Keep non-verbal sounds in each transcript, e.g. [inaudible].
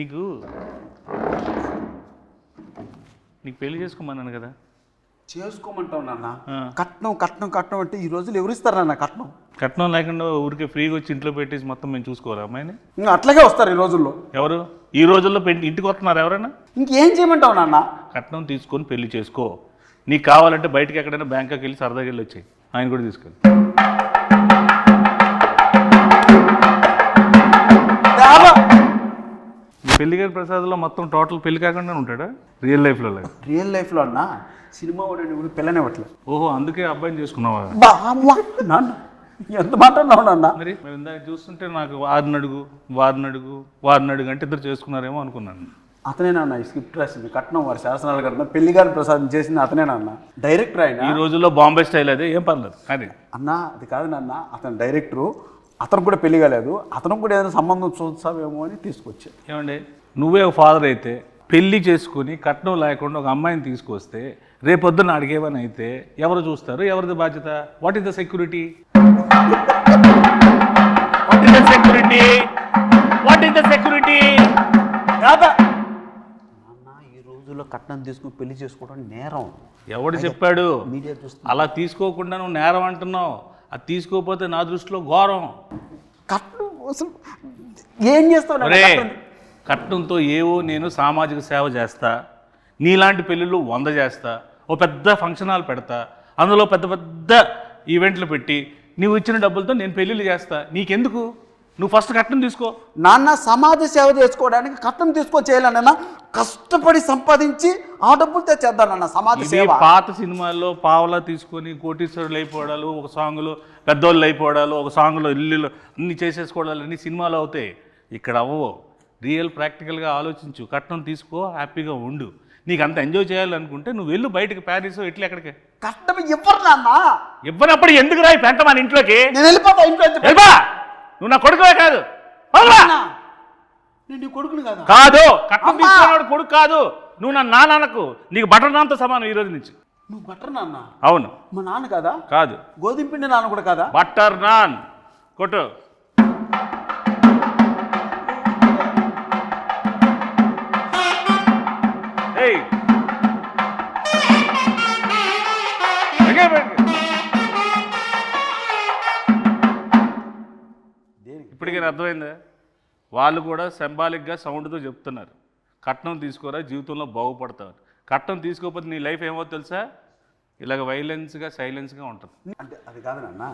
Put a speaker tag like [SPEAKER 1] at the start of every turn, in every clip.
[SPEAKER 1] నీకు నీకు పెళ్ళి చేసుకోమన్నాను కదా.
[SPEAKER 2] చేసుకోమంటావు నాన్న. కట్నం కట్నం కట్నం అంటే ఈ రోజులు ఎవరు ఇస్తారు నాన్న కట్నం?
[SPEAKER 1] కట్నం లేకుండా ఊరికే ఫ్రీగా వచ్చి ఇంట్లో పెట్టేసి మొత్తం మేము చూసుకోరా అమ్మాయిని?
[SPEAKER 2] అట్లాగే వస్తారు ఈ రోజుల్లో.
[SPEAKER 1] ఎవరు? ఈ రోజుల్లో పెళ్ళి ఇంటికి వస్తున్నారు ఎవరైనా?
[SPEAKER 2] ఇంకేం చేయమంటావు నాన్న?
[SPEAKER 1] కట్నం తీసుకొని పెళ్ళి చేసుకో. నీకు కావాలంటే బయటకి ఎక్కడైనా బ్యాంకాకి వెళ్ళి సరదాగా వెళ్ళి వచ్చాయి ఆయన కూడా తీసుకెళ్ళి. ఈ పెళ్ళి గారి ప్రసాద్లో మొత్తం టోటల్ పెళ్ళి కాకుండా ఉంటాడా? రియల్ లైఫ్లో
[SPEAKER 2] రియల్ లైఫ్లో అన్న సినిమా వాడు కూడా పిల్లనివ్వట్లేదు
[SPEAKER 1] ఓహో అందుకే అబ్బాయిని చేసుకున్నావా?
[SPEAKER 2] బామ్మ నాన్న ఎంత మాట అన్నావు నాన్న?
[SPEAKER 1] మరి మేము ఇందాక చూస్తుంటే నాకు వారిని అడుగు వారిని అడుగు వారిని అడుగు అంటే ఇద్దరు చేసుకున్నారేమో అనుకున్నాను.
[SPEAKER 2] అతనే నాన్న ఈ స్క్రిప్ట్ రాసింది కట్నం వారి శాసనాలు కట్నం పెళ్ళి గారి ప్రసాదం చేసింది అతనే నాన్న. డైరెక్టర్ ఆయన.
[SPEAKER 1] ఈ రోజుల్లో బాంబే స్టైల్ అదే ఏం పర్లేదు అది.
[SPEAKER 2] అన్న అది కాదు నాన్న అతను డైరెక్టరు అతను కూడా పెళ్ళి కాలేదు. అతను కూడా ఏదైనా సంబంధం చూస్తావేమో అని తీసుకొచ్చా
[SPEAKER 1] ఏమండి? నువ్వే ఒక ఫాదర్ అయితే పెళ్ళి చేసుకుని కట్నం లేకుండా ఒక అమ్మాయిని తీసుకొస్తే రేపొద్దున అడిగేవని అయితే ఎవరు చూస్తారు? ఎవరిది బాధ్యత? What is the security what is the security what is the security
[SPEAKER 2] నాన్న ఈ రోజుల్లో కట్నం తీసుకుని పెళ్ళి చేసుకోవడం నేరం.
[SPEAKER 1] ఎవడు చెప్పాడు?
[SPEAKER 2] మీడియా చూస్తే
[SPEAKER 1] అలా తీసుకోకుండా నువ్వు నేరం అంటున్నావు. అది తీసుకోకపోతే నా దృష్టిలో ఘోరం.
[SPEAKER 2] కట్నం అసలు ఏం చేస్తావు కట్నం?
[SPEAKER 1] కట్నంతో ఏవో నేను సామాజిక సేవ చేస్తా నీలాంటి పెళ్ళిళ్ళు వంద చేస్తా ఓ పెద్ద ఫంక్షన్ హాల్ పెడతా అందులో పెద్ద పెద్ద ఈవెంట్లు పెట్టి నువ్వు ఇచ్చిన డబ్బులతో నేను పెళ్ళిళ్ళు చేస్తా. నీకెందుకు? నువ్వు ఫస్ట్ కట్నం తీసుకో.
[SPEAKER 2] నాన్న సమాజ సేవ చేసుకోవడానికి కట్నం తీసుకొని చేయాలన్న కష్టపడి సంపాదించి ఆ డబ్బులు తెచ్చేద్దానన్న సమాజ
[SPEAKER 1] ఇది
[SPEAKER 2] సేవ.
[SPEAKER 1] పాత సినిమాల్లో పావలా తీసుకొని కోటీశ్వరులు అయిపోవడాలు ఒక సాంగ్లో పెద్దోళ్ళు అయిపోవడాలు ఒక సాంగ్లో ఇల్లు అన్ని చేసేసుకోవడాలు అన్ని సినిమాలు అవుతాయి. ఇక్కడ అవ్వవు. రియల్ ప్రాక్టికల్గా ఆలోచించు. కట్నం తీసుకో హ్యాపీగా ఉండు. నీకు అంత ఎంజాయ్ చేయాలనుకుంటే నువ్వు వెళ్ళు బయటకు ప్యారిస్ ఇట్లా ఎక్కడికి?
[SPEAKER 2] కట్నం ఇవ్వరు నాన్న.
[SPEAKER 1] ఇవ్వనప్పుడు ఎందుకు రాయి పెంట మన ఇంట్లోకి?
[SPEAKER 2] నేను వెళ్ళిపోతా ఇంట్లో.
[SPEAKER 1] వెళ్ళిపా! నువ్వు నా కొడుకువే కాదు.
[SPEAKER 2] నేను నీ కొడుకుని కదా?
[SPEAKER 1] కాదు. కట్నం. తీసుకున్నాడు కొడుకు కాదు. నువ్వు నా నాన్నకు నీకు బటర్ నాన్తో సమానం ఈ రోజు నుంచి.
[SPEAKER 2] నువ్వు బట్టర్ నాన్న?
[SPEAKER 1] అవును.
[SPEAKER 2] మా నాన్న కదా?
[SPEAKER 1] కాదు.
[SPEAKER 2] గోధుమ పిండి నాన్న కూడా కదా?
[SPEAKER 1] బటర్ నాన్. కొట్టు.
[SPEAKER 2] దేనికి
[SPEAKER 1] ఇప్పటికీ అర్థమైందా? వాళ్ళు కూడా సింబాలిక్గా సౌండ్తో చెప్తున్నారు. కట్నం తీసుకోరా జీవితంలో బాగుపడతావు కట్నం తీసుకోకపోతే నీ లైఫ్ ఏమో తెలుసా? ఇలాగ వైలెన్స్గా సైలెన్స్గా ఉంటుంది.
[SPEAKER 2] అంటే అది కాదు నాన్న.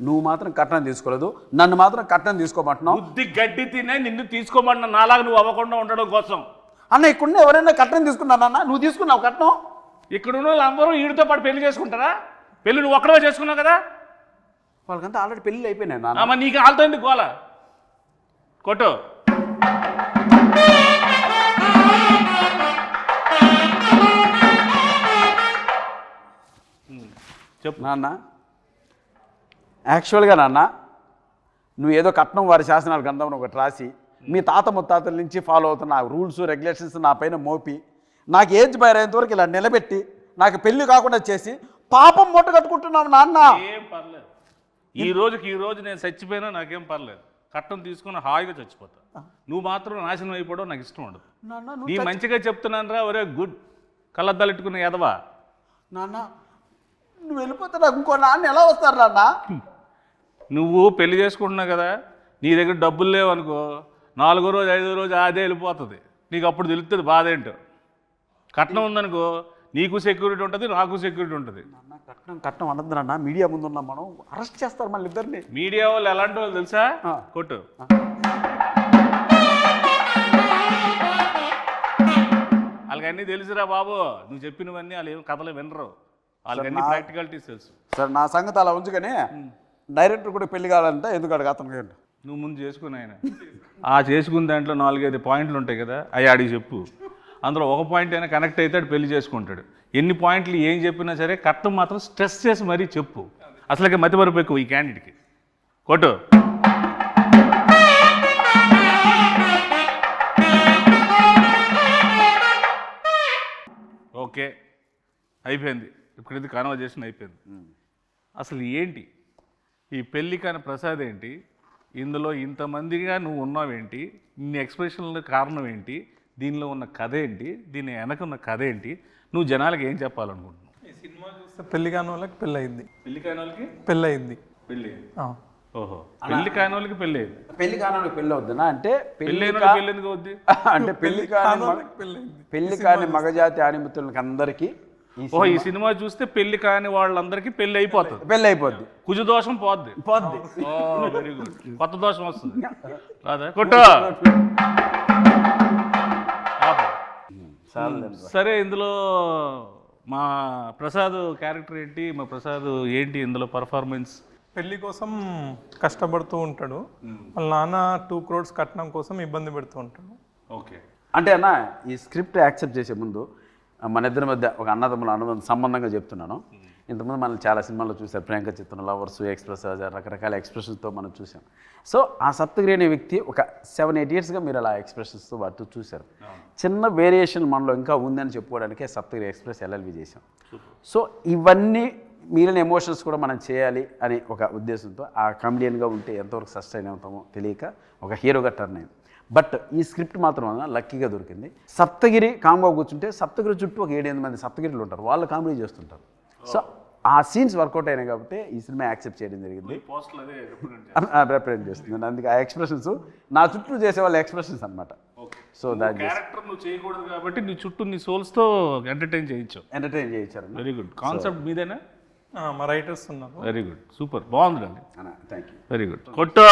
[SPEAKER 2] నువ్వు మాత్రం కట్నం తీసుకోలేదు. నన్ను మాత్రం కట్నం తీసుకోమంటున్నావు.
[SPEAKER 1] బుద్ధి గడ్డి తినే నిన్ను తీసుకోమన్న నాలాగా నువ్వు అవ్వకుండా ఉండడం కోసం.
[SPEAKER 2] అన్న ఇక్కడ ఎవరైనా కట్నం తీసుకున్నానన్న నువ్వు తీసుకున్నావు కట్నం?
[SPEAKER 1] ఇక్కడ ఉన్న వాళ్ళందరూ వీడితో పాటు పెళ్ళి చేసుకుంటారా? పెళ్ళి నువ్వు ఒక్కడే చేసుకున్నావు కదా?
[SPEAKER 2] వాళ్ళకంతా ఆల్రెడీ పెళ్ళి అయిపోయినాయి నాన్న.
[SPEAKER 1] నీకు ఆల్తో ఎందుకు గోల? కొట్టు. చెప్పు.
[SPEAKER 2] నాన్న యాక్చువల్గా నాన్న నువ్వు ఏదో కట్నం వారి శాసనాల గ్రంథం ఒకటి రాసి మీ తాత ముత్తాతల నుంచి ఫాలో అవుతున్న రూల్స్ రెగ్యులేషన్స్ నా పైన మోపి నాకు ఏజ్ బయరేంత వరకు ఇలా నిలబెట్టి నాకు పెళ్ళి కాకుండా చేసి పాపం మూట కట్టుకుంటున్నావు నాన్న.
[SPEAKER 1] ఏం పర్లేదు. ఈ రోజుకి ఈ రోజు నేను చచ్చిపోయినా నాకేం పర్లేదు. కట్నం తీసుకుని హాయిగా చచ్చిపోతా. నువ్వు మాత్రం నాశనం అయిపోవడం నాకు ఇష్టం ఉండదు. నీ మంచిగా చెప్తున్నాను రా ఒరే గుడ్. కళ్ళద్దాలెట్టుకున్న ఎదవా
[SPEAKER 2] నాన్న నువ్వు వెళ్ళిపోతే నాకు ఇంకో నాన్న ఎలా వస్తారు నాన్న?
[SPEAKER 1] నువ్వు పెళ్ళి చేసుకుంటున్నావు కదా నీ దగ్గర డబ్బులు లేవనుకో నాలుగో రోజు ఐదో రోజు అదే వెళ్ళిపోతుంది. నీకు అప్పుడు తెలుస్తుంది బాధ ఏంటో కట్నం ఉందనుకో నీకు సెక్యూరిటీ ఉంటుంది నాకు సెక్యూరిటీ ఉంటుంది.
[SPEAKER 2] కట్నం కట్నం అనద్దు నాన్న. మీడియా ముందు ఉన్నాం మనం అరెస్ట్ చేస్తారు మళ్ళీ ఇద్దరిని.
[SPEAKER 1] మీడియా వాళ్ళు ఎలాంటి వాళ్ళు తెలుసా. కొట్టు.
[SPEAKER 2] ఆ.
[SPEAKER 1] వాళ్ళకి అన్నీ తెలుసురా బాబు. నువ్వు చెప్పినవన్నీ వాళ్ళు ఏం కథలు వినరు. వాళ్ళకి ప్రాక్టికాలిటీస్ తెలుసు.
[SPEAKER 2] సరే నా సంగతి అలా ఉంచుకొని డైరెక్టర్ కూడా పెళ్ళి కావాలంటే ఎందుకు అడగ అతనికి ఏంటి?
[SPEAKER 1] నువ్వు ముందు చేసుకుని ఆయన. ఆ చేసుకున్న దాంట్లో నాలుగైదు పాయింట్లు ఉంటాయి కదా అవి ఆడికి చెప్పు. అందులో ఒక పాయింట్ అయినా కనెక్ట్ అయితే ఆడు పెళ్ళి చేసుకుంటాడు. ఎన్ని పాయింట్లు ఏం చెప్పినా సరే కట్నం మాత్రం స్ట్రెస్ చేసి మరీ చెప్పు. అసలుకి మతి మరపు ఎక్కువ ఈ క్యాండిడేట్కి కొట్టు. ఓకే. అయిపోయింది. ఇప్పుడు ఇది కాన్వర్జేషన్ అయిపోయింది అసలు ఏంటి? ఈ పెళ్ళి కాని ప్రసాద్ ఏంటి? ఇందులో ఇంతమందిగా నువ్వు ఉన్నావేంటి? ఇన్ని ఎక్స్ప్రెషన్ల కారణం ఏంటి? దీనిలో ఉన్న కథ ఏంటి? దీని వెనక ఉన్న కథ ఏంటి? నువ్వు జనాలకు ఏం చెప్పాలనుకుంటున్నావు?
[SPEAKER 3] ఈ సినిమా చూస్తే పెళ్ళి కాని వాళ్ళకి పెళ్ళి అయింది
[SPEAKER 1] పెళ్ళి కాని వాళ్ళకి?
[SPEAKER 3] పెళ్ళి అయింది
[SPEAKER 1] పెళ్ళి?
[SPEAKER 3] ఆ.
[SPEAKER 1] ఓహో. పెళ్ళి కాని వాళ్ళకి పెళ్ళి అయింది
[SPEAKER 2] పెళ్ళి కాని పెళ్ళి అవుతుందా అంటే
[SPEAKER 1] పెళ్ళి పెళ్ళి ఎందుకు అవుద్ది?
[SPEAKER 2] అంటే పెళ్ళి కాని
[SPEAKER 3] వాళ్ళకి పెళ్ళి
[SPEAKER 2] పెళ్ళి కాని మగజాతి ఆనిమిత్రులకి అందరికీ ఈ
[SPEAKER 1] ఓహో ఈ సినిమా చూస్తే పెళ్ళి కాని వాళ్ళందరికీ పెళ్ళి అయిపోతుంది.
[SPEAKER 2] పెళ్ళి అయిపోద్ది
[SPEAKER 1] కుజు దోషం పోద్ది.
[SPEAKER 2] పోద్ది.
[SPEAKER 1] ఓ వెరీ గుడ్ కొత్త దోషం వస్తుంది. రాదా? కొట్టు. సరే ఇందులో మా ప్రసాద్ క్యారెక్టర్ ఏంటి? మా ప్రసాద్ ఏంటి ఇందులో పర్ఫార్మెన్స్
[SPEAKER 3] పెళ్ళి కోసం కష్టపడుతూ ఉంటాడు. వాళ్ళ నాన్న టూ క్రోడ్స్ కట్నం కోసం ఇబ్బంది పెడుతూ ఉంటాడు.
[SPEAKER 1] ఓకే.
[SPEAKER 2] అంటే అన్న ఈ స్క్రిప్ట్ యాక్సెప్ట్ చేసే ముందు మన ఇద్దరి మధ్య ఒక అన్నదమ్ముల అనుబంధం సంబంధంగా చెప్తున్నాను. ఇంతకుముందు మనం చాలా సినిమాల్లో చూసారు ప్రియాంక చిత్రం లవర్స్ ఎక్స్ప్రెస్ రకరకాల ఎక్స్ప్రెషన్స్తో మనం చూసాం సో ఆ సప్తగిరి అనే వ్యక్తి ఒక సెవెన్ ఎయిట్ ఇయర్స్గా మీరు అలా ఎక్స్ప్రెషన్స్తో వాటితో చూశారు. చిన్న వేరియేషన్ మనలో ఇంకా ఉందని చెప్పుకోవడానికే సప్తగిరి ఎక్స్ప్రెస్ ఎల్ఎల్వి చేసాం సో ఇవన్నీ మిగిలిన ఎమోషన్స్ కూడా మనం చేయాలి అని ఒక ఉద్దేశంతో ఆ కామెడియన్గా ఉంటే ఎంతవరకు సస్టైన్ అవుతామో తెలియక ఒక హీరోగా టర్న్ అయింది. బట్ ఈ స్క్రిప్ట్ మాత్రం లక్కీగా దొరికింది. సప్తగిరి కాంబో కూర్చుంటే సప్తగిరి చుట్టూ ఒక ఏడెనిమిది మంది సప్తగిరిలు ఉంటారు. వాళ్ళు కామెడీ చేస్తుంటారు. సో ఆ సీన్స్ వర్కౌట్ అయినాయి కాబట్టి ఈ సినిమా యాక్సెప్ట్ చేయడం జరిగింది.
[SPEAKER 1] పోస్టులు అదే
[SPEAKER 2] రిప్రజెంట్ చేస్తుంది. అందుకే ఆ ఎక్స్ప్రెషన్స్ నా చుట్టూ చేసే వాళ్ళ ఎక్స్ప్రెషన్స్ అనమాట సో దాన్ని
[SPEAKER 1] క్యారెక్టర్ నువ్వు చేయకూడదు కాబట్టి నీ చుట్టూ నీ సోల్స్తో ఎంటర్టైన్ చేయించావు.
[SPEAKER 2] ఎంటర్టైన్ చేయించారు
[SPEAKER 1] వెరీ గుడ్ కాన్సెప్ట్ మీదేనా?
[SPEAKER 3] ఆ, మా రైటర్స్ ఉన్నారు.
[SPEAKER 1] వెరీ గుడ్ సూపర్ బాగుందండి
[SPEAKER 2] అన్న థ్యాంక్ యూ
[SPEAKER 1] వెరీ గుడ్ కొట్టు!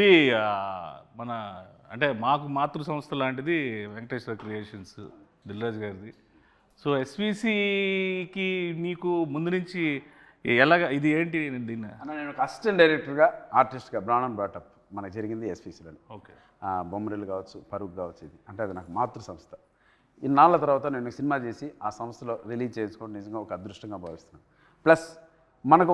[SPEAKER 1] ఇది మన అంటే మాకు మాతృ సంస్థ లాంటిది వెంకటేశ్వర క్రియేషన్స్ దిల్రాజ్ గారిది. సో ఎస్విసికి నీకు ముందు నుంచి ఎలాగ ఇది ఏంటి దీన్ని?
[SPEAKER 2] అన్న నేను ఒక అసిస్టెంట్ డైరెక్టర్గా ఆర్టిస్ట్గా బ్రాణన్ బ్రాటప్ మనకు జరిగింది ఎస్పీసీలో
[SPEAKER 1] ఓకే.
[SPEAKER 2] బొమ్మరిల్లు కావచ్చు పరుగు కావచ్చు ఇది. అంటే అది నాకు మాతృ సంస్థ ఇన్నాళ్ళ తర్వాత నేను సినిమా చేసి ఆ సంస్థలో రిలీజ్ చేసుకోవడం నిజంగా ఒక అదృష్టంగా భావిస్తున్నాను. ప్లస్ మనకు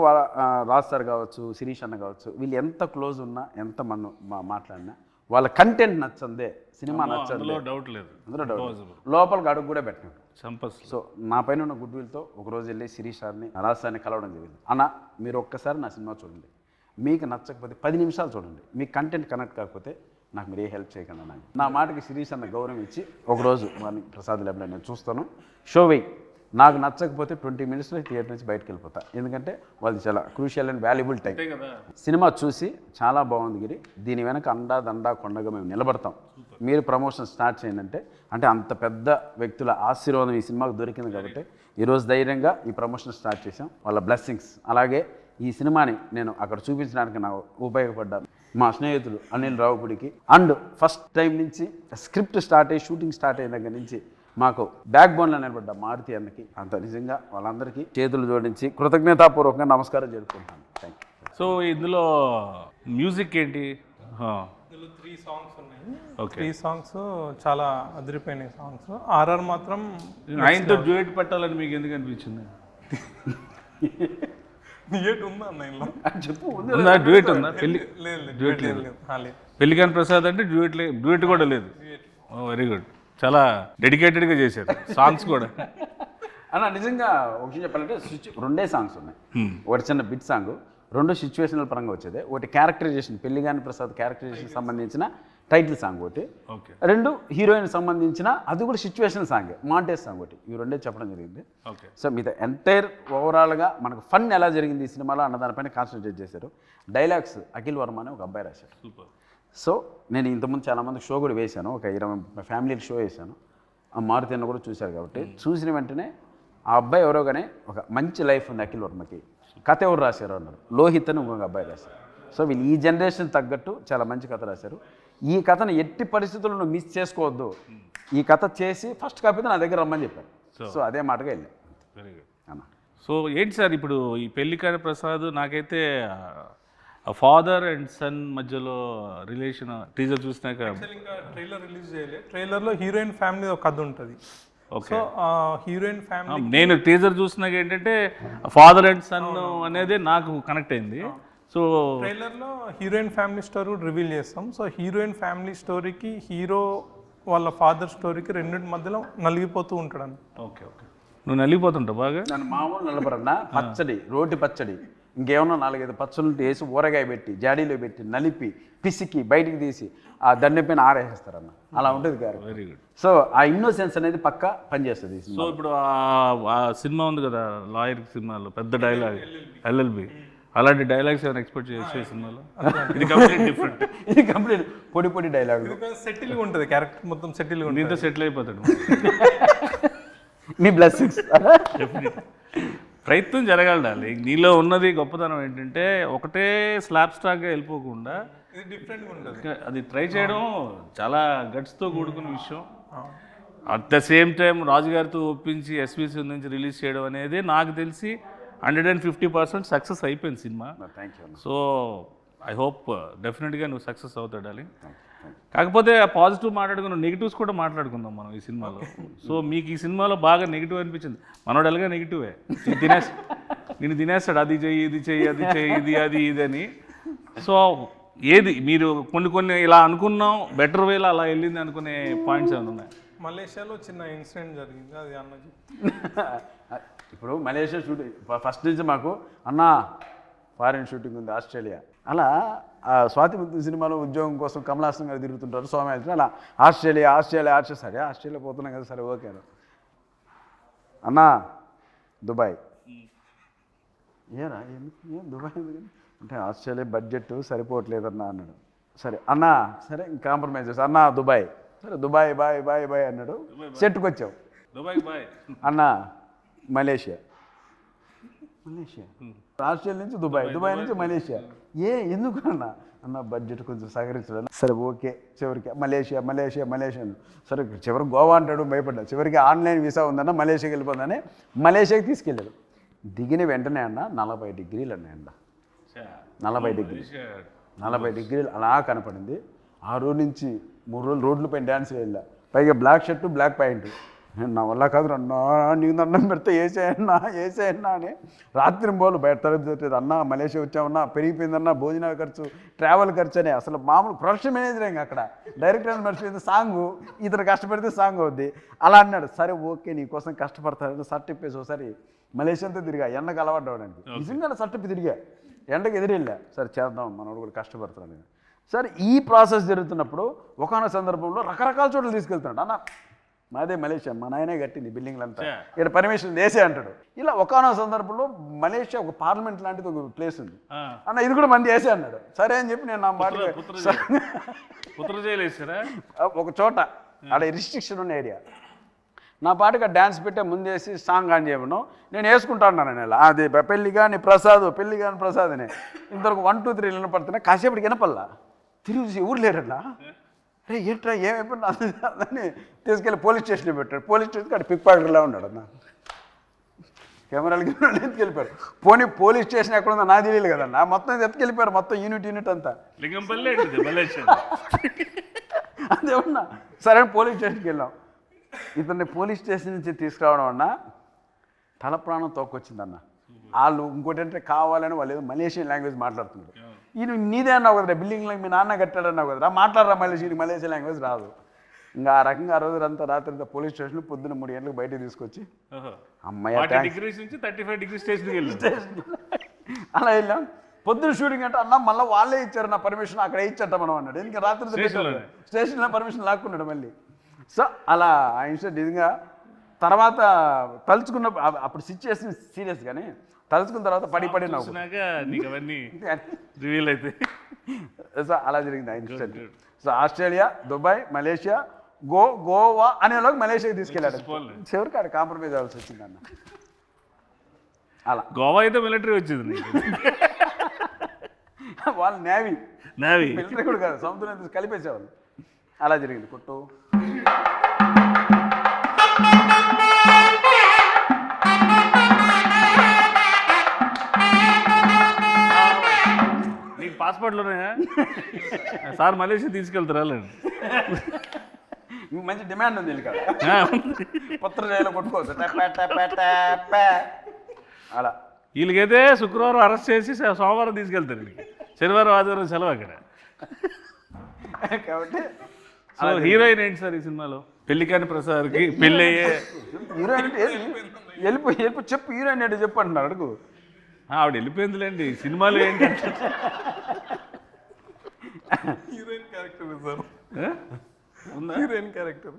[SPEAKER 2] రాజ్ సార్ కావచ్చు శిరీష్ అన్న కావచ్చు వీళ్ళు ఎంత క్లోజ్ ఉన్నా ఎంత మనం మా మాట్లాడినా వాళ్ళ కంటెంట్ నచ్చందే సినిమా నచ్చందే.
[SPEAKER 1] డౌట్ లేదు.
[SPEAKER 2] అందులో డౌట్ లోపలికి అడుగు కూడా పెట్టినాడు.
[SPEAKER 1] సంపస్
[SPEAKER 2] సో నా పైన ఉన్న గుడ్ విల్తో ఒకరోజు వెళ్ళి శిరీష్ సార్ని రాజ్ సార్ని కలవడం జరిగింది. అన్న మీరు ఒక్కసారి నా సినిమా చూడండి. మీకు నచ్చకపోతే పది నిమిషాలు చూడండి. మీకు కంటెంట్ కనెక్ట్ కాకపోతే నాకు మీరు ఏ హెల్ప్ చేయకండి నాకు నా మాటకి శిరీష్ అన్న గౌరవం ఇచ్చి ఒకరోజు వారిని ప్రసాద్ ల్యాబ్లో నేను చూస్తాను. షో వెయ్యి నాకు నచ్చకపోతే ట్వంటీ మినిట్స్లో థియేటర్ నుంచి బయటకు వెళ్ళిపోతా. ఎందుకంటే వాళ్ళది చాలా crucial and valuable time cinema చూసి చాలా బాగుంది గిరి. దీని వెనక అండా దండా కొండగా మేము నిలబడతాం. మీరు ప్రమోషన్ స్టార్ట్ చేయండి అంటే అంటే అంత పెద్ద వ్యక్తుల ఆశీర్వాదం ఈ సినిమాకు దొరికింది కాబట్టి ఈరోజు ధైర్యంగా ఈ ప్రమోషన్ స్టార్ట్ చేసాం వాళ్ళ బ్లెస్సింగ్స్ అలాగే ఈ సినిమాని నేను అక్కడ చూపించడానికి నాకు ఉపయోగపడ్డాను. మా స్నేహితులు అనిల్ రావుపుడికి. అండ్ ఫస్ట్ టైం నుంచి స్క్రిప్ట్ స్టార్ట్ అయ్యి షూటింగ్ స్టార్ట్ అయిన దగ్గర నుంచి మాకు బ్యాక్ బోన్లో నిలబడ్డ మారుతి అన్నకి అంత నిజంగా వాళ్ళందరికీ చేతులు జోడించి కృతజ్ఞతాపూర్వకంగా నమస్కారం జరుపుకుంటాను థ్యాంక్ యూ
[SPEAKER 1] సో ఇందులో మ్యూజిక్ ఏంటి?
[SPEAKER 3] ఇందులో త్రీ సాంగ్స్ ఉన్నాయి.
[SPEAKER 1] ఓకే
[SPEAKER 3] త్రీ సాంగ్స్ చాలా అదిరిపోయినాయి సాంగ్స్ ఆర్ఆర్ మాత్రం
[SPEAKER 1] ఆయనతో డ్యూయట్ పెట్టాలని మీకు ఎందుకు అనిపించింది? [laughs]
[SPEAKER 3] ఉందా అన్న ఇందులో?
[SPEAKER 2] చెప్పు
[SPEAKER 1] ఉందా డ్యూయట్ ఉందా? పెళ్ళి
[SPEAKER 3] లేదు లేదు లేదు, లేదు? లేదు.
[SPEAKER 1] పెళ్ళికాని ప్రసాద్ అంటే డ్యూయట్ లే డ్యూయట్ కూడా లేదు. వెరీ గుడ్ చాలా డెడికేటెడ్గా చేశారు. సాంగ్స్ కూడా.
[SPEAKER 2] అన్న నిజంగా ఒక విషయం చెప్పాలంటే స్విచ్ రెండే సాంగ్స్ ఉన్నాయి. ఒకటి చిన్న బిట్ సాంగ్ రెండు సిచ్యువేషనల్ పరంగా వచ్చేది. ఒకటి క్యారెక్టరైజేషన్ పెళ్ళిగాని ప్రసాద్ క్యారెక్టరైజేషన్ సంబంధించిన టైటిల్ సాంగ్ ఒకటి. రెండు హీరోయిన్ సంబంధించిన అది కూడా సిచ్యువేషనల్ సాంగ్ మాంటేజ్ సాంగ్ ఒకటి. ఇవి రెండే చెప్పడం జరిగింది.
[SPEAKER 1] ఓకే.
[SPEAKER 2] సో మిగతా ఎంటైర్ ఓవరాల్గా మనకు ఫన్ ఎలా జరిగింది ఈ సినిమాలో అన్న దానిపైన కాన్సన్ట్రేట్ చేశారు. డైలాగ్స్ అఖిల్ వర్మ అని ఒక అబ్బాయి రాశారు సో నేను ఇంతకుముందు చాలామంది షో కూడా వేశాను. ఒక ఇరవై ముప్పై ఫ్యామిలీ షో వేశాను. ఆ మారుతి అన్న కూడా చూశారు కాబట్టి. చూసిన వెంటనే ఆ అబ్బాయి ఎవరో కానీ ఒక మంచి లైఫ్ ఉంది అఖిల్ వర్మకి. కథ ఎవరు రాశారు అన్నారు. లోహిత్ అని ఇంకొక అబ్బాయి రాశారు. సో వీళ్ళు ఈ జనరేషన్ తగ్గట్టు చాలా మంచి కథ రాశారు. ఈ కథను ఎట్టి పరిస్థితుల్లో నువ్వు మిస్ చేసుకోవద్దు. ఈ కథ చేసి ఫస్ట్ కాపీతో నా దగ్గర రమ్మని చెప్పారు. సో అదే మాటగా వెళ్ళాను.
[SPEAKER 1] Very good.
[SPEAKER 2] అన్న.
[SPEAKER 1] సో ఏంటి సార్ ఇప్పుడు ఈ పెళ్ళికాని ప్రసాద్ నాకైతే ఫాదర్ అండ్ సన్ మధ్యలో రిలేషన్ టీజర్ చూసినాక
[SPEAKER 3] ఇంకా ట్రైలర్ రిలీజ్ చేయలేదు ట్రైలర్లో హీరోయిన్ ఫ్యామిలీ ఒక కథ ఉంటుంది.
[SPEAKER 1] ఓకే
[SPEAKER 3] సో ఆ హీరోయిన్ ఫ్యామిలీ
[SPEAKER 1] నేను టీజర్ చూసినాక ఏంటంటే ఫాదర్ అండ్ సన్ అనేది నాకు కనెక్ట్ అయింది. సో
[SPEAKER 3] ట్రైలర్లో హీరోయిన్ ఫ్యామిలీ స్టోరీ కూడా రివీల్ చేస్తాం. సో హీరోయిన్ ఫ్యామిలీ స్టోరీకి హీరో వాళ్ళ ఫాదర్ స్టోరీకి రెండింటి మధ్యలో నలిగిపోతూ ఉంటాడు అని
[SPEAKER 1] ఓకే ఓకే నువ్వు నలిగిపోతుంటావు బాగా?
[SPEAKER 2] నన్ను మామూలు నిలబరన్నా పచ్చడి రోటి పచ్చడి. ఇంకేమన్నా నాలుగైదు పచ్చళ్ళు వేసి ఊరగాయ పెట్టి జాడీలో పెట్టి నలిపి పిసికి బయటికి తీసి ఆ దండె పైన ఆరేస్తారన్న అలా ఉంటుంది గారు.
[SPEAKER 1] వెరీ గుడ్
[SPEAKER 2] సో ఆ ఇన్నోసెన్స్ అనేది పక్క పనిచేస్తుంది
[SPEAKER 1] సో ఇప్పుడు ఆ- ఆ సినిమా ఉంది కదా లాయర్ సినిమాలో పెద్ద డైలాగ్ ఎల్ఎల్బి. అలాంటి డైలాగ్స్ ఏమైనా ఎక్స్పెక్ట్ చేయొచ్చు ఈ సినిమాలో? ఇది కంప్లీట్ డిఫరెంట్ [laughs]
[SPEAKER 2] ఇది కంప్లీట్ పొడి పొడి డైలాగ్.
[SPEAKER 3] సెటిల్గా ఉంటుంది క్యారెక్టర్ మొత్తం సెటిల్గా ఉంటుంది.
[SPEAKER 1] నీతో సెటిల్ అయిపోతాడు. [laughs]
[SPEAKER 2] మీ బ్లెస్సింగ్స్.
[SPEAKER 1] ప్రయత్నం జరగాలి నీలో ఉన్నది గొప్పతనం ఏంటంటే ఒకటే స్లాబ్ స్టాక్గా వెళ్ళిపోకుండా అది ట్రై చేయడం చాలా గట్స్తో కూడుకున్న విషయం. అట్ ద సేమ్ టైం రాజుగారితో ఒప్పించి ఎస్విసి నుంచి రిలీజ్ చేయడం అనేది నాకు తెలిసి hundred and fifty percent success అయిపోయింది cinema.
[SPEAKER 2] Thank you
[SPEAKER 1] so I hope డెఫినెట్గా నువ్వు సక్సెస్ అవుతాడాలి కాకపోతే పాజిటివ్ మాట్లాడుకున్నాం నెగిటివ్స్ కూడా మాట్లాడుకుందాం మనం ఈ సినిమాలో. సో మీకు ఈ సినిమాలో బాగా నెగిటివ్ అనిపించింది. మనోడు ఎలాగా నెగిటివే. తినేసి నేను తినేస్తాడు. అది చెయ్యి ఇది చెయ్యి అది చెయ్యి ఇది అది ఇది అని. సో ఏది? మీరు కొన్ని కొన్ని ఇలా అనుకున్నాం. బెటర్ వేలో అలా వెళ్ళింది అనుకునే పాయింట్స్ ఏమైనా ఉన్నాయి?
[SPEAKER 3] మలేషియాలో చిన్న ఇన్సిడెంట్ జరిగింది. అది అన్న చెప్పు. [laughs]
[SPEAKER 2] ఇప్పుడు మలేషియా షూటింగ్ ఫస్ట్ నుంచి మాకు అన్న ఫారిన్ షూటింగ్ ఉంది ఆస్ట్రేలియా. అలా స్వాతి సినిమాలో ఉద్యోగం కోసం కమలాసన్ గారు తిరుగుతుంటారు సోమయాజన్ అలా ఆస్ట్రేలియా ఆస్ట్రేలియా ఆస్ట్రేలియా సరే ఆస్ట్రేలియా పోతున్నాం కదా సరే ఓకే అన్న. దుబాయ్. ఏరా ఎందుకు ఏం దుబాయ్? అంటే ఆస్ట్రేలియా బడ్జెట్ సరిపోవట్లేదన్న అన్నాడు. సరే అన్న సరే కాంప్రమైజ్ చేస్తా. అన్న దుబాయ్. సరే దుబాయ్ బాయ్ బాయ్ బాయ్ అన్నాడు. సెట్కి వచ్చావు
[SPEAKER 1] దుబాయ్ బాయ్.
[SPEAKER 2] అన్న మలేషియా. మలేషియా. ఆస్ట్రేలియా నుంచి దుబాయ్ దుబాయ్ నుంచి మలేషియా. ఏ ఎందుకు అన్న అన్న బడ్జెట్ కొంచెం సహకరించడం. సరే ఓకే. చివరికి మలేషియా మలేషియా మలేషియా. సరే చివరి గోవా అంటాడు భయపడ్డా. చివరికి ఆన్లైన్ వీసా ఉందన్న మలేషియాకి వెళ్ళిపోతుందని మలేషియాకి తీసుకెళ్ళాడు. దిగిన వెంటనే అన్న నలభై డిగ్రీలు అన్నాయండ నలభై డిగ్రీ నలభై డిగ్రీలు అలా కనపడింది. ఆ రోజు నుంచి మూడు రోజులు రోడ్లపైన డ్యాన్స్ వెళ్ళా పైగా బ్లాక్ షర్టు బ్లాక్ ప్యాంటు. నా వల్ల కాదు అన్నా నీకు దండం పెడితే వేసేయన్నా వేసేయన్నా అని. రాత్రి పోలు బయట తరగతి అన్న మలేషియా వచ్చామన్నా పెరిగిపోయిందన్న భోజనాల ఖర్చు ట్రావెల్ ఖర్చు అని. అసలు మామూలు ప్రొడక్షన్ మేనేజర్ ఇంకా అక్కడ? డైరెక్టర్ మర్చిపోయింది సాంగ్ ఇతను కష్టపడితే సాంగ్ అవుద్ది. అలా అన్నాడు. సరే ఓకే నీ కోసం కష్టపడతాను సర్ట్ ఇప్పేసి ఒకసారి మలేషియా అంతా తిరిగా. ఎండకు అలవాటు అవడానికి నిజంగా సర్ట్ ఇప్పి తిరిగా. ఎండకు ఎదిరెళ్ళా. సరే చేద్దాం మనోడు కూడా కష్టపడుతున్నాడు నేను. సరే ఈ ప్రాసెస్ జరుగుతున్నప్పుడు ఒకనొక సందర్భంలో రకరకాల చోట్ల తీసుకెళ్తున్నాడు. అన్న మాదే మలేషియా మా నాయనే కట్టింది బిల్డింగ్లంతా. ఇక్కడ పర్మిషన్ వేసే అంటాడు. ఇలా ఒకనొక సందర్భంలో మలేషియా ఒక పార్లమెంట్ లాంటిది ఒక ప్లేస్ ఉంది. అన్న ఇది కూడా మంది వేసే అన్నాడు. సరే అని చెప్పి నేను నా మాట [laughs] ఒక చోట. ఆడ రిస్ట్రిక్షన్ ఉన్న ఏరియా నా పాటగా డ్యాన్స్ పెట్టే ముందేసి సాంగ్ ఆన్ చేయమను. నేను వేసుకుంటాను నేను ఇలా. అది పెళ్ళి కానీ ప్రసాద్ పెళ్ళి కానీ ప్రసాద్ అని. ఇంతవరకు వన్ టూ త్రీ వినపడుతున్నా కాసేపటికి వినపల్లా తిరిగి చూసి ఊరు లేరట్లా? అరే ఏంట్రా ఏమైపోయినా అని తీసుకెళ్ళి పోలీస్ స్టేషన్లో పెట్టాడు. పోలీస్ స్టేషన్కి అక్కడ పిక్ పాకెట్లా ఉన్నాడు అన్న. కెమెరాలు కెమెరాలు ఎత్తుకెళ్ళిపోయారు పోనీ పోలీస్ స్టేషన్ ఎక్కడ ఉందో నాకు తెలియదు కదన్న మొత్తం ఎత్తుకెళ్ళిపోయారు మొత్తం యూనిట్ యూనిట్ అంతా. అదే ఉన్నా సరే పోలీస్ స్టేషన్కి వెళ్ళాం. ఇతన్ని పోలీస్ స్టేషన్ నుంచి తీసుకురావడం అన్న తల ప్రాణం తోకొచ్చిందన్న వాళ్ళు ఇంకోటి అంటే కావాలని వాళ్ళు ఏదో మలేషియన్ లాంగ్వేజ్ మాట్లాడుతున్నారు. ఈయన నీదే అన్నావు కదరా బిల్డింగ్ మీ నాన్న కట్టాడు అన్నావు కదరా. మాట్లాడరా మలేషియన్ మలేషియన్ లాంగ్వేజ్ రాదు. ఇంకా ఆ రకంగా ఆ రోజు అంతా రాత్రి పోలీస్ స్టేషన్ పొద్దున్న మూడు గంటలకు బయటకు తీసుకొచ్చి
[SPEAKER 1] డిగ్రీస్ నుంచి థర్టీ ఫైవ్ డిగ్రీ స్టేషన్కి వెళ్ళి [laughs]
[SPEAKER 2] అలా వెళ్ళాం. పొద్దున షూటింగ్ అంటే అన్న మళ్ళీ వాళ్ళే ఇచ్చారు నా పర్మిషన్ అక్కడ ఇచ్చట మనం అన్నాడు. ఇంకా రాత్రి? స్టేషన్లో పర్మిషన్ లాక్కున్నాడు మళ్ళీ. సో అలా ఆ ఇన్సిడెంట్ ఇదిగా తర్వాత తలుచుకున్న అప్పుడు సిచ్యువేషన్ సీరియస్ కానీ తలుచుకున్న తర్వాత పడి పడి నవ్వు.
[SPEAKER 1] చూసినాక నీకు అవన్నీ [laughs] రివీల్ అయితే.
[SPEAKER 2] సో అలా జరిగింది ఆ incident so Australia Dubai Malaysia go Goa అనేలోకి మలేషియాకి తీసుకెళ్ళాడు. చివరికి ఆడ కాంప్రమైజ్ అవ్వాల్సి వచ్చింది అన్న. అలా.
[SPEAKER 1] గోవా అయితే మిలిటరీ వచ్చింది [laughs]
[SPEAKER 2] వాళ్ళు నేవీ
[SPEAKER 1] నావి
[SPEAKER 2] మిలిటరీ కూడా కాదు సముద్రం కలిపేసేవాళ్ళు. అలా జరిగింది. కొట్టు.
[SPEAKER 1] పాస్పోర్ట్లోనే సార్ మలేషియా తీసుకెళ్తారా లేదు.
[SPEAKER 2] మంచి డిమాండ్ ఉంది ఇక్కడ పుత్ర జైలు కొట్టుకోవచ్చు. అలా.
[SPEAKER 1] వీళ్ళకైతే శుక్రవారం అరెస్ట్ చేసి సోమవారం తీసుకెళ్తారు వీళ్ళకి. శనివారం ఆదివారం సెలవు అక్కడ.
[SPEAKER 2] కాబట్టి
[SPEAKER 1] సో హీరోయిన్ ఏంటి సార్ ఈ సినిమాలో? పెళ్ళికాని ప్రసాద్కి పెళ్ళి అయ్యే
[SPEAKER 2] హీరోయిన్ అంటే చెప్పు హీరోయిన్ ఏంటో చెప్పు అంటున్నాడు అడుగు.
[SPEAKER 1] ఆవిడ వెళ్ళిపోయిందిలేండి. సినిమాలో ఏంటంటే
[SPEAKER 3] heroine character sir? Heroine character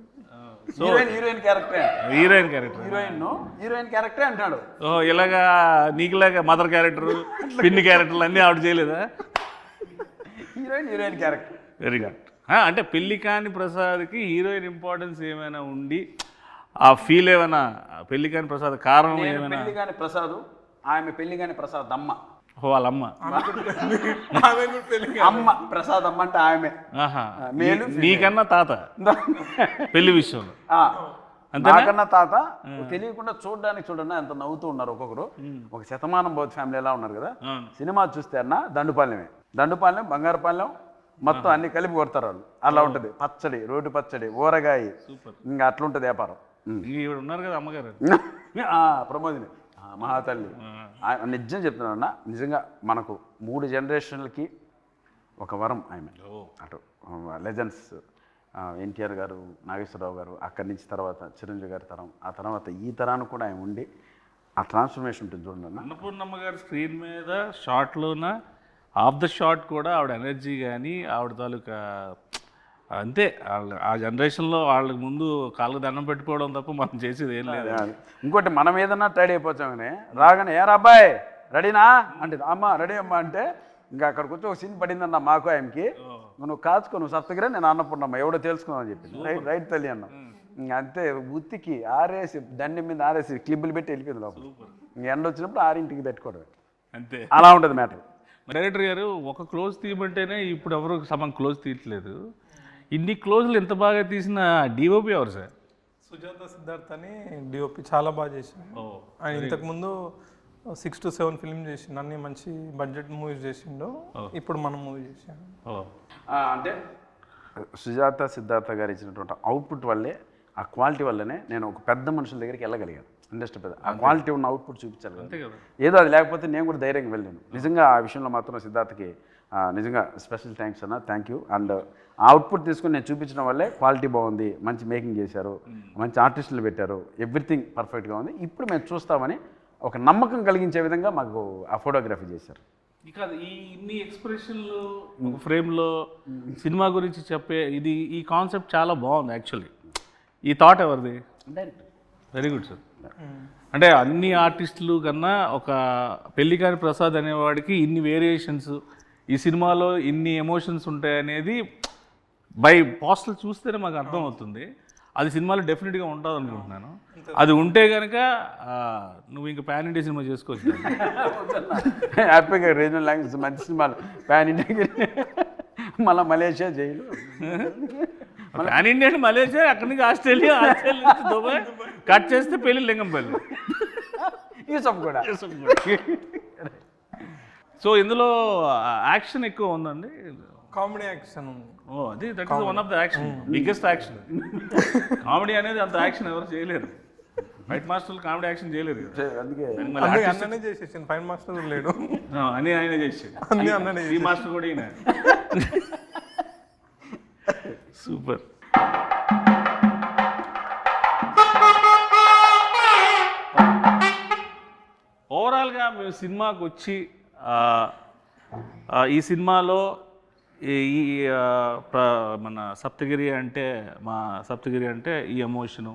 [SPEAKER 1] so
[SPEAKER 2] heroine heroine క్యారెక్టరే
[SPEAKER 1] heroine character
[SPEAKER 2] heroine heroine క్యారెక్టరే
[SPEAKER 1] ఇలాగా నీకులాగా మదర్ క్యారెక్టర్ పిన్ని క్యారెక్టర్లు అన్నీ ఆవిడ చేయలేదా?
[SPEAKER 2] Heroine heroine character
[SPEAKER 1] very good అంటే పెళ్ళి కాని ప్రసాద్కి హీరోయిన్ ఇంపార్టెన్స్ ఏమైనా ఉండి ఆ ఫీల్ ఏమైనా పెళ్ళి కాని ప్రసాద్ కారణం ఏమైనా
[SPEAKER 2] పెళ్ళి కాని ప్రసాద్ ఆమె పెళ్ళి కాని ప్రసాద్ అమ్మ
[SPEAKER 1] ఓ వాళ్ళ అమ్మ
[SPEAKER 3] ఆమె కూడా పెళ్ళి
[SPEAKER 2] అమ్మ ప్రసాద్ అమ్మ అంటే ఆమె.
[SPEAKER 1] ఆహా.
[SPEAKER 2] మేలు,
[SPEAKER 1] నీ- నీకన్నా తాత? పెళ్ళి విషయంలో.
[SPEAKER 2] ఆ? నాకన్నా తాత. తెలియకుండా చూడడానికి చూడండి ఎంత నవ్వుతూ ఉన్నారు ఒక్కొక్కరు. ఒక శతమానం బౌద్ధ ఫ్యామిలీ ఎలా ఉన్నారు కదా?
[SPEAKER 1] అవును.
[SPEAKER 2] సినిమా చూస్తే అన్న దండుపాలెమే. దండుపాలెం బంగారుపాలెం మొత్తం అన్ని కలిపి కొడతారు వాళ్ళు. అలా ఉంటుంది. పచ్చడి రోడ్డు పచ్చడి ఊరగాయ. ఇంకా అట్లుంటుంది వ్యాపారం. ఉమ్.
[SPEAKER 1] ఈవిడ ఉన్నారు కదా అమ్మగారు?
[SPEAKER 2] ఆ, ప్రమోదిని. మహాతల్లి. నిజం చెప్తున్నానన్న నిజంగా మనకు మూడు జనరేషన్లకి ఒక వరం ఆమె అటు లెజెండ్స్ ఎన్టీఆర్ గారు నాగేశ్వరరావు గారు అక్కడి నుంచి తర్వాత చిరంజీవి గారి తరం ఆ తర్వాత ఈ తరానికి కూడా ఆయన ఉండి ఆ ట్రాన్స్ఫర్మేషన్ ఉంటుంది చూడండి అన్న.
[SPEAKER 1] అన్నపూర్ణమ్మ గారి స్క్రీన్ మీద షార్ట్లోన ఆఫ్ ద షాట్ కూడా ఆవిడ ఎనర్జీ కానీ ఆవిడ తాలూకా అంతే. వాళ్ళ ఆ జనరేషన్లో వాళ్ళకి ముందు కాళ్ళకు దండం పెట్టుకోవడం తప్ప మనం చేసేది ఏం లేదు.
[SPEAKER 2] ఇంకోటి మనం ఏదన్నా రెడీ అయిపోతామని రాగానే ఏ అబ్బాయి రెడీనా? అంటే అమ్మ రెడీ అమ్మా అంటే ఇంకా అక్కడికి వచ్చి ఒక సీన్ పడిందన్న మాకు ఆయనకి. నువ్వు కాచుకో నువ్వు సప్తగిరే నేను అన్నపూర్ణమ్మ ఎవడో తెలుసుకున్నావు చెప్పి. రైట్ రైట్ తల్లి అన్న. అంతే ఉత్తికి ఆరేసి దండి మీద ఆరేసి క్లిబ్బులు పెట్టి వెళ్ళిపోయింది లోపల. ఇంక ఎండ వచ్చినప్పుడు ఆరింటికి పెట్టుకోవడం
[SPEAKER 1] అంతే.
[SPEAKER 2] అలా ఉంటుంది మ్యాటర్.
[SPEAKER 1] డైరెక్టర్ గారు ఒక క్లోజ్ తీయమంటేనే ఇప్పుడు ఎవరు సగం క్లోజ్ తీయట్లేదు. ఇన్ని క్లోజ్లు ఎంత బాగా తీసిన డిఓపి ఎవరు సార్?
[SPEAKER 3] సుజాత సిద్ధార్థ్ అని డిఓపి చాలా బాగా చేసిండు. ఆయన ఇంతకుముందు సిక్స్ టు సెవెన్ ఫిల్మ్ చేసిండు. అన్ని మంచి బడ్జెట్ మూవీస్ చేసిండు. ఇప్పుడు మనం మూవీ చేసాడు
[SPEAKER 1] ఓ.
[SPEAKER 2] అంటే? సుజాత సిద్ధార్థ గారు ఇచ్చినటువంటి అవుట్పుట్ వల్లే ఆ క్వాలిటీ వల్లనే నేను ఒక పెద్ద మనుషుల దగ్గరికి వెళ్ళగలిగాను. ఇండస్ట్రీ పెద్ద ఆ క్వాలిటీ ఉన్న అవుట్పుట్ చూపించాలి కదా.
[SPEAKER 1] అంతే కదా?
[SPEAKER 2] ఏదో అది లేకపోతే నేను కూడా ధైర్యంగా వెళ్ళాను నిజంగా ఆ విషయంలో మాత్రం సిద్ధార్థకి నిజంగా స్పెషల్ థ్యాంక్స్ అన్న. Thank you. అండ్ ఆ అవుట్పుట్ తీసుకుని నేను చూపించడం వల్లే క్వాలిటీ బాగుంది. మంచి మేకింగ్ చేశారు. మంచి ఆర్టిస్టులు పెట్టారు. ఎవ్రీథింగ్ పర్ఫెక్ట్గా ఉంది. ఇప్పుడు మేము చూస్తామని ఒక నమ్మకం కలిగించే విధంగా మాకు ఆ ఫోటోగ్రఫీ చేశారు.
[SPEAKER 1] ఇక ఈ ఇన్ని ఎక్స్ప్రెషన్లు ఒక ఫ్రేమ్లో సినిమా గురించి చెప్పే ఇది ఈ కాన్సెప్ట్ చాలా బాగుంది యాక్చువల్లీ. ఈ థాట్ ఎవరిది? వెరీ గుడ్ సార్ అంటే అన్ని ఆర్టిస్టులు కన్నా ఒక పెళ్ళికాని ప్రసాద్ అనేవాడికి ఇన్ని వేరియేషన్స్ ఈ సినిమాలో ఇన్ని ఎమోషన్స్ ఉంటాయనేది బై పోస్టల్ చూస్తేనే మాకు అర్థం అవుతుంది అది సినిమాలో డెఫినెట్గా ఉంటుంది అనుకుంటున్నాను అది ఉంటే కనుక నువ్వు ఇంకా పాన్ ఇండియా సినిమా చేసుకోవచ్చు.
[SPEAKER 2] హ్యాపీగా రీజనల్ లాంగ్వేజ్ మంచి సినిమాలు. ప్యాన్ ఇండియా మళ్ళీ మలేషియా జైలు. [laughs]
[SPEAKER 1] పాన్ ఇండియా అంటే మలేషియా అక్కడి నుంచి ఆస్ట్రేలియా ఆస్ట్రేలియా దుబాయ్. కట్ చేస్తే పెళ్ళి లింగంపల్లి. [laughs]
[SPEAKER 2] యూసఫ్ కూడా.
[SPEAKER 1] సో ఇందులో యాక్షన్ ఎక్కువ ఉందండి?
[SPEAKER 3] కామెడీ యాక్షన్
[SPEAKER 1] ఓ అది that is one of the action biggest action. Comedy అనేది అంత యాక్షన్ ఎవరు చేయలేరు. వైట్ మాస్టర్లు కామెడీ యాక్షన్ చేయలేరు కదా.
[SPEAKER 2] అందుకే.
[SPEAKER 3] చేసేసింది ఫైన్ మాస్టర్ లేడు.
[SPEAKER 1] అని ఆయన చేసాడు ఈ మాస్టర్ కూడా ఈయన. సూపర్. ఓవరాల్గా మేము సినిమాకి వచ్చి ఈ సినిమాలో ఈ మన సప్తగిరి అంటే మా సప్తగిరి అంటే ఈ ఎమోషను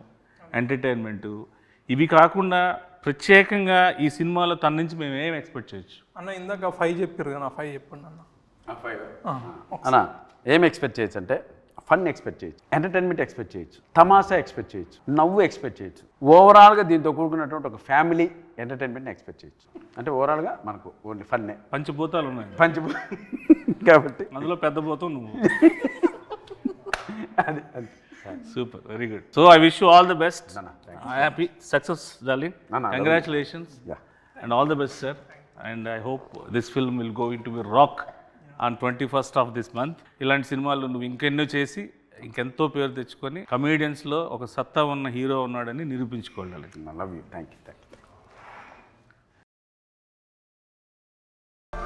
[SPEAKER 1] ఎంటర్టైన్మెంటు ఇవి కాకుండా ప్రత్యేకంగా ఈ సినిమాలో తన నుంచి మేము ఏం ఎక్స్పెక్ట్ చేయొచ్చు?
[SPEAKER 3] అన్న ఇందాక ఫైవ్ చెప్పారు కదా ఫైవ్ చెప్పండి అన్న.
[SPEAKER 2] అన్న ఏం ఎక్స్పెక్ట్ చేయొచ్చు అంటే ఫన్ ఎక్స్పెక్ట్ చేయొచ్చు ఎంటర్టైన్మెంట్ ఎక్స్పెక్ట్ చేయొచ్చు తమాషా ఎక్స్పెక్ట్ చేయొచ్చు నవ్వు ఎక్స్పెక్ట్ చేయొచ్చు. ఓవరాల్గా దీంతో కూడుకున్నటువంటి ఒక ఫ్యామిలీ ఎంటర్టైన్మెంట్ ఎక్స్పెక్ట్ చేయొచ్చు. అంటే ఓవరాల్గా మనకు ఓన్లీ ఫన్నే.
[SPEAKER 1] పంచభూతాలు ఉన్నాయి.
[SPEAKER 2] పంచి కాబట్టి
[SPEAKER 1] అందులో పెద్ద భూతం నువ్వు.
[SPEAKER 2] అది అది.
[SPEAKER 1] Super very good. So I wish you all the best. Happy. Success darling. Congratulations. And all the best sir. And I hope this film will go in to be rock on twenty first of this month. ఇలాంటి సినిమాలు నువ్వు ఇంకెన్నో చేసి ఇంకెంతో పేరు తెచ్చుకొని కమేడియన్స్లో ఒక సత్తా ఉన్న హీరో ఉన్నాడని నిరూపించుకోవాలి
[SPEAKER 2] love you thank you thank